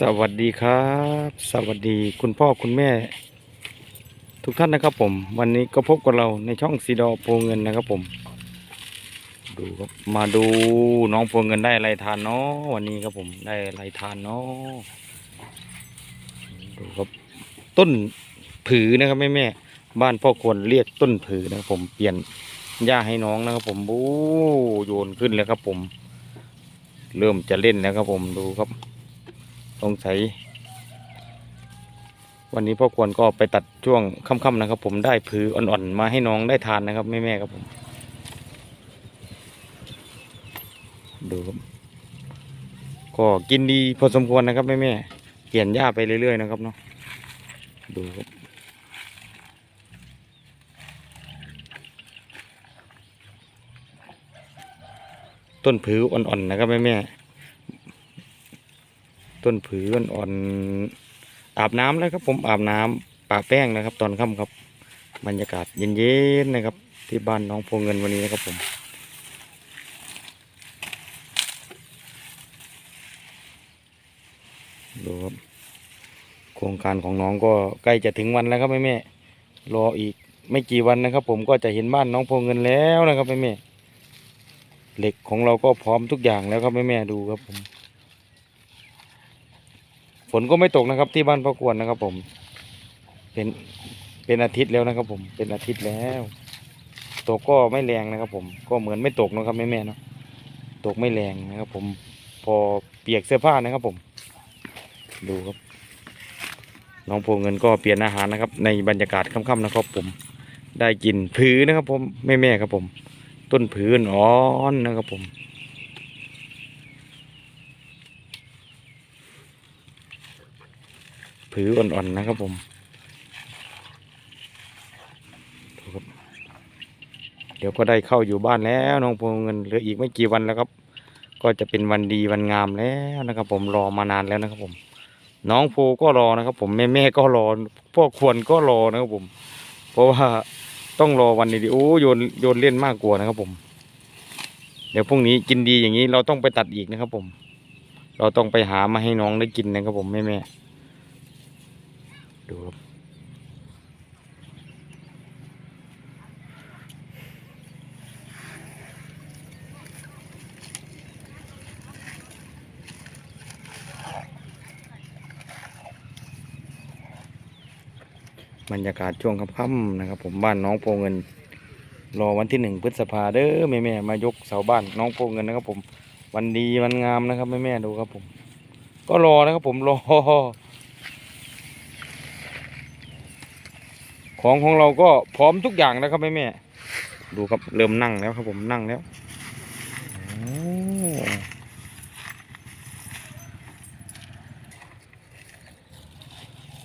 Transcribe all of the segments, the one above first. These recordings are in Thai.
สวัสดีครับ สวัสดีคุณพ่อคุณแม่ ทุกท่านนะครับผม วันนี้ก็พบกับเราในช่องซีดอโพเงินนะครับผม ดูครับมาดูน้องโพเงินได้อะไรทานเนาะวันนี้ครับผมได้อะไรทานเนาะดูครับต้นผือนะครับแม่แม่บ้านพ่อควรเรียกต้นผือนะครับผมเปลี่ยนหญ้าให้น้องนะครับผมบู๊โยนขึ้นแล้วครับผม เริ่มจะเล่นแล้วครับผมดูครับ สงสัย วันนี้พ่อควรก็ไปตัดช่วงค่ำๆนะครับ ผมได้ผืออ่อนๆมาให้น้องได้ทานนะครับแม่ๆครับผม ดูครับก็กินดีพอสมควรนะครับแม่ๆเปลี่ยนหญ้าไปเรื่อยๆนะครับเนาะดูครับต้นผืออ่อนๆนะครับแม่ๆ ต้นผืออ่อนอาบน้ำแล้วครับผมอาบน้ำปะแป้งนะครับ ตอนค่ำครับ บรรยากาศเย็นๆนะครับ ที่บ้านน้องพวงเงินวันนี้นะครับผมดูครับโครงการของน้องก็ใกล้จะถึงวันแล้วครับแม่แม่รออีกไม่กี่วันนะครับ ผมก็จะเห็นบ้านน้องพวงเงินแล้วนะครับแม่แม่เหล็กของเราก็พร้อมทุกอย่างแล้วครับแม่แม่ดูครับผม นก็ไม่ตกนะครับ ที่บ้านพ่อกวนนะครับ ผม เป็นเป็นอาทิตย์แล้วนะครับ ผมเป็นอาทิตย์แล้วตกก็ไม่แรงนะครับ ผมก็เหมือนไม่ตกนะครับแม่แม่เนาะตกไม่แรงนะครับ ผมพอเปียกเสื้อผ้านะครับ ผม ดูครับ น้องโพเงินก็เปลี่ยนอาหารนะครับ ในบรรยากาศค่ำๆนะครับ ผม ได้กินผือนะครับ ผมแม่ๆครับ ผม ต้นผืออ่อนนะครับ ผม ผืออ่อนๆนะครับผมเดี๋ยวก็ได้เข้าอยู่บ้านแล้วน้องพวงเงินเหลืออีกไม่กี่วันแล้วครับ ก็จะเป็นวันดีวันงามแล้วนะครับ ผมรอมานานแล้วนะครับผม น้องโพก็รอนะครับ ผมแม่แม่ก็รอพ่อควรก็รอนะครับผม เพราะว่าต้องรอวันดีๆโอ้โยนโยนเล่นมากกว่านะครับผม เดี๋ยวพรุ่งนี้กินดีอย่างนี้เราต้องไปตัดอีกนะครับผม เราต้องไปหามาให้น้องได้กินนะครับผมแม่แม่ ดูครับบรรยากาศช่วงค่ำๆนะครับ ผมบ้านน้องโพเงิน รอวันที่หนึ่งพฤษภาเด้อแม่แม่มายกเสาบ้านน้องโพเงินนะครับ ผมวันดีวันงามนะครับแม่แม่ดูครับผม ก็รอนะครับผมรอ ของของเราก็พร้อมทุกอย่างแล้วครับแม่แม่ดูครับเริ่มนั่งแล้วครับผมนั่งแล้ว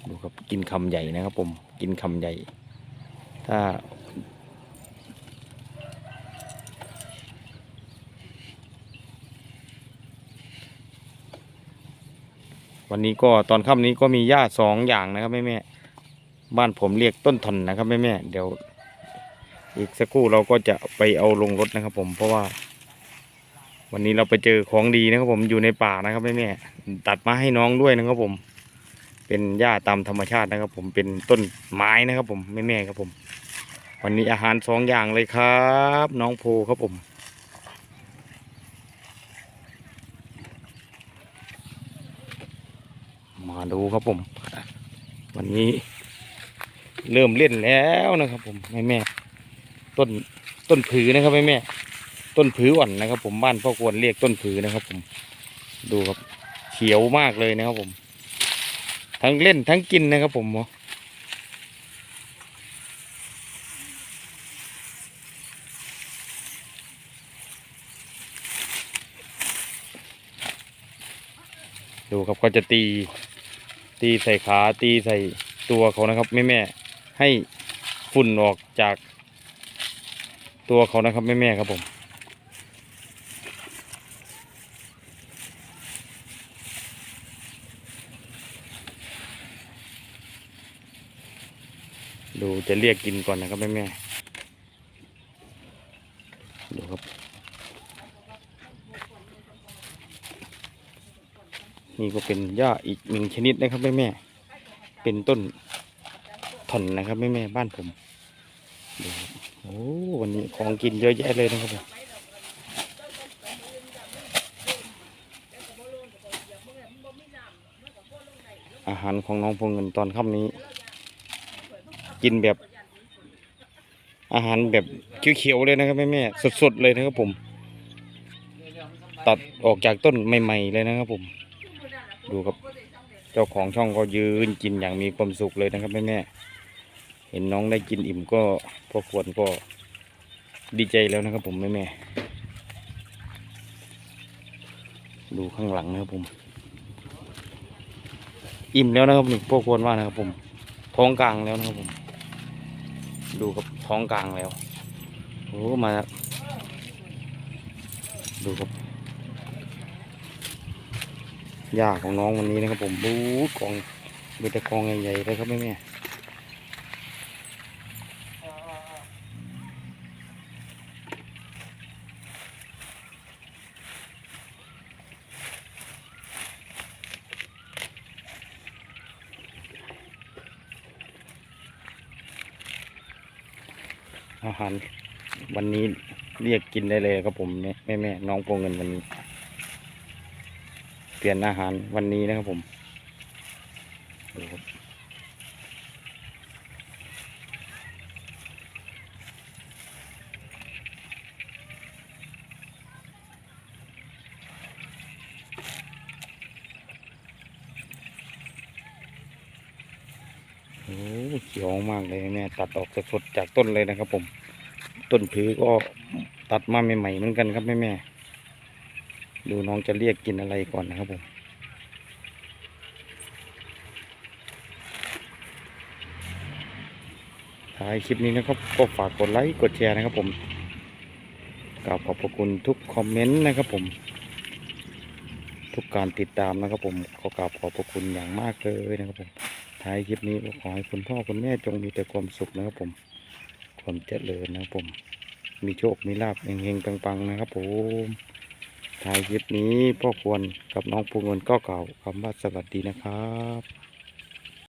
ดูครับกินคำใหญ่นะครับผมกินคำใหญ่ ถ้าวันนี้ก็ตอนค่ำนี้ก็มีหญ้าสองอย่างนะครับแม่แม่ บ้านผมเรียกต้นทนนะครับแม่แม่เดี๋ยว อีกสักครู่เราก็จะไปเอาลงรถนะครับ ผมเพราะว่า วันนี้เราไปเจอของดีนะครับ ผมอยู่ในป่านะครับแม่แม่ตัดมาให้น้องด้วยนะครับผม เป็นหญ้าตามธรรมชาตินะครับ ผมเป็นต้นไม้นะครับ ผมแม่แม่ครับผม วันนี้อาหารสองอย่างเลยครับ น้องโพครับผมมาดูครับผม วันนี้ เริ่มเล่นแล้วนะครับผมแม่แม่ต้นต้นผือนะครับแม่แม่ต้นผืออ่อนนะครับ ผมบ้านพ่อควรเรียกต้นผือนะครับ ผมดูครับเขียวมากเลยนะครับผม ทั้งเล่นทั้งกินนะครับ ผมดูครับก็จะตี ตีใส่ขาตีใส่ตัวเขานะครับแม่แม่ ให้ฝุ่นออกจากตัวเขานะครับแม่แม่ๆครับผม ดูจะเรียกกินก่อนนะครับแม่แม่ๆดูครับนี่ก็เป็นหญ้าอีกหนึ่งชนิดนะครับแม่แม่ เป็นต้น ถ่อนนะครับแม่แม่บ้านผมดูโอ้วันนี้ของกินเยอะแยะเลยนะครับผมอาหารของน้องพงเงินตอนค่ำนี้ กินแบบ อาหารแบบเขียวๆเลยนะครับแม่แม่สดๆเลยนะครับผม ตัดออกจากต้นใหม่ ๆ เลยนะครับผม ดูครับ เจ้าของช่องก็ยืนกินอย่างมีความสุขเลยนะครับแม่แม่ เห็นน้องได้กินอิ่มก็พอควรก็ดีใจแล้วนะครับผมแม่แม่ดูข้างหลังนะครับผม อิ่มแล้วนะครับนี่พวกควรว่านะครับผม ท้องกลางแล้วนะครับผม ดูกับท้องกลางแล้วโอ้มา ดูครับหญ้าของน้องวันนี้นะครับผมบู๊กองมีแต่กองใหญ่ๆเลยครับแม่แม่ อาหารวันนี้เรียกกินได้เลยครับผมแม่แม่น้องโปรเงินวันนี้ เปลี่ยนอาหารวันนี้นะครับผมดูครับโอ้เขียวมากเลยแม่ตัดออกสดๆจากต้นเลยนะครับ ผม ต้นผือก็ตัดมาใหม่ๆเหมือนกันครับแม่แม่ดูน้องจะเรียกกินอะไรก่อนนะครับผมท้ายคลิปนี้นะครับ ก็ฝากกดไลค์กดแชร์นะครับ ผมกราบขอบพระคุณทุกคอมเมนต์นะครับ ผม ทุกการติดตามนะครับ ผมขอกราบขอบพระคุณอย่างมากเลยนะครับผม ท้ายคลิปนี้ขอให้คุณพ่อคุณแม่จงมีแต่ความสุขนะครับผม ความเจริญนะครับผม มีโชค มีลาภเฮงๆปังๆนะครับผมท้ายคลิปนี้พ่อควรกับน้องภูเงินก็เก่าคำว่าสวัสดีนะครับ